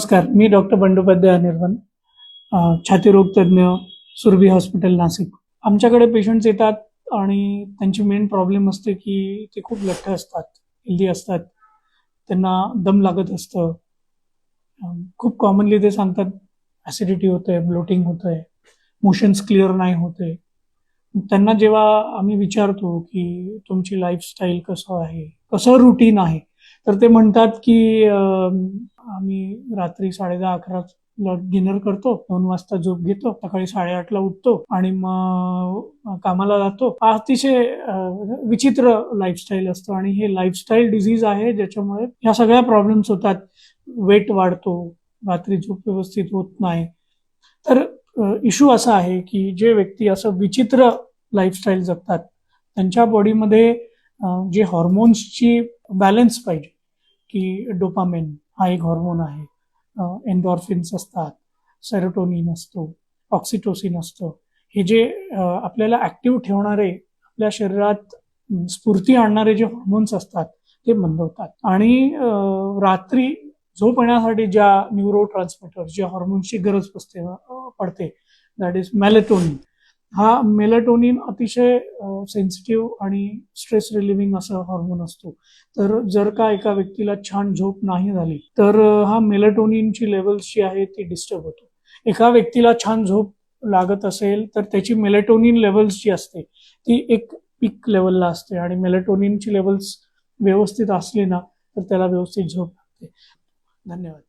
नमस्कार मी डॉक्टर बंडोपाध्याय अनिर्वन छातीरोग तज्ज्ञ सुरभी हॉस्पिटल नाशिक. आमच्याकडे पेशंट्स येतात आणि त्यांची मेन प्रॉब्लेम असते की ते खूप लठ्ठ असतात हेल्दी असतात त्यांना दम लागत असतं. खूप कॉमनली ते सांगतात ॲसिडिटी होतंय ब्लोटिंग होतंय मोशन्स क्लिअर नाही होते त्यांना जेव्हा आम्ही विचारतो की तुमची लाईफस्टाईल कसं आहे कसं रुटीन आहे तर ते म्हणतात की आम्ही रात्री साडे दहा अकरा डिनर करतो दोन वाजता झोप घेतो सकाळी साडेआठला उठतो आणि मग कामाला जातो. अतिशय विचित्र लाईफस्टाईल असतो आणि हे लाईफस्टाईल डिझीज आहे ज्याच्यामुळे ह्या सगळ्या प्रॉब्लेम्स होतात. वेट वाढतो रात्री झोप व्यवस्थित होत नाही. तर इश्यू असा आहे की जे व्यक्ती असं विचित्र लाईफस्टाईल जगतात त्यांच्या बॉडीमध्ये जे हॉर्मोन्सची बॅलन्स पाहिजे की डोपामेन हा एक हॉर्मोन आहे. एन्डॉर्फिन्स असतात सेरोटोनिन असतो ऑक्सिटोसिन असतं. हे जे आपल्याला ॲक्टिव्ह ठेवणारे आपल्या शरीरात स्फूर्ती आणणारे जे हॉर्मोन्स असतात ते मंदवतात. आणि रात्री झोप येण्यासाठी ज्या न्यूरो ट्रान्समीटर ज्या हॉर्मोन्सची गरज पसते पडते दॅट इज मॅलेटोनिन हा मेलाटोनिन अतिशय सेन्सिटिव्ह आणि स्ट्रेस रिलिव्हिंग असा हॉर्मोन असतो. तर जर का एका व्यक्तीला छान झोप नाही झाली तर हा मेलाटोनिनची लेवल्स जी आहे ती डिस्टर्ब होतो. एका व्यक्तीला छान झोप लागत असेल तर त्याची मेलेटोनिन लेवल्स जी असते ती एक पीक लेवलला असते. आणि मेलेटोनिनची लेवल्स व्यवस्थित असली ना तर त्याला व्यवस्थित झोप लागते. धन्यवाद.